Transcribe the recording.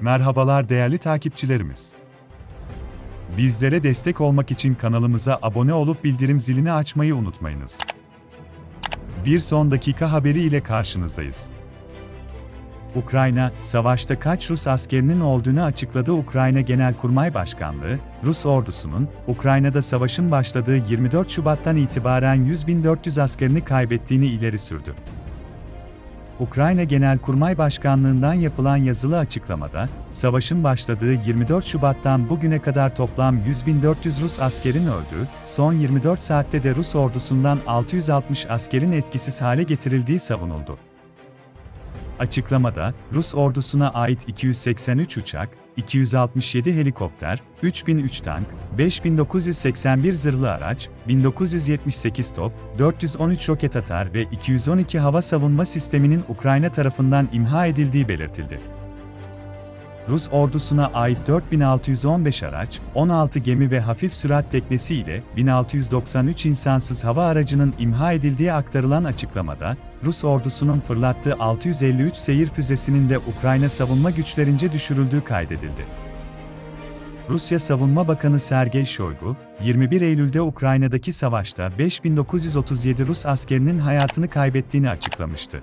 Merhabalar değerli takipçilerimiz. Bizlere destek olmak için kanalımıza abone olup bildirim zilini açmayı unutmayınız. Bir son dakika haberi ile karşınızdayız. Ukrayna, savaşta kaç Rus askerinin olduğunu açıkladı Ukrayna Genelkurmay Başkanlığı, Rus ordusunun, Ukrayna'da savaşın başladığı 24 Şubat'tan itibaren 100.400 askerini kaybettiğini ileri sürdü. Ukrayna Genelkurmay Başkanlığından yapılan yazılı açıklamada, savaşın başladığı 24 Şubat'tan bugüne kadar toplam 100.400 Rus askerin öldüğü, son 24 saatte de Rus ordusundan 660 askerin etkisiz hale getirildiği savunuldu. Açıklamada, Rus ordusuna ait 283 uçak, 267 helikopter, 3003 tank, 5981 zırhlı araç, 1978 top, 413 roket atar ve 212 hava savunma sisteminin Ukrayna tarafından imha edildiği belirtildi. Rus ordusuna ait 4615 araç, 16 gemi ve hafif sürat teknesi ile 1693 insansız hava aracının imha edildiği aktarılan açıklamada, Rus ordusunun fırlattığı 653 seyir füzesinin de Ukrayna savunma güçlerince düşürüldüğü kaydedildi. Rusya Savunma Bakanı Sergey Shoigu, 21 Eylül'de Ukrayna'daki savaşta 5937 Rus askerinin hayatını kaybettiğini açıklamıştı.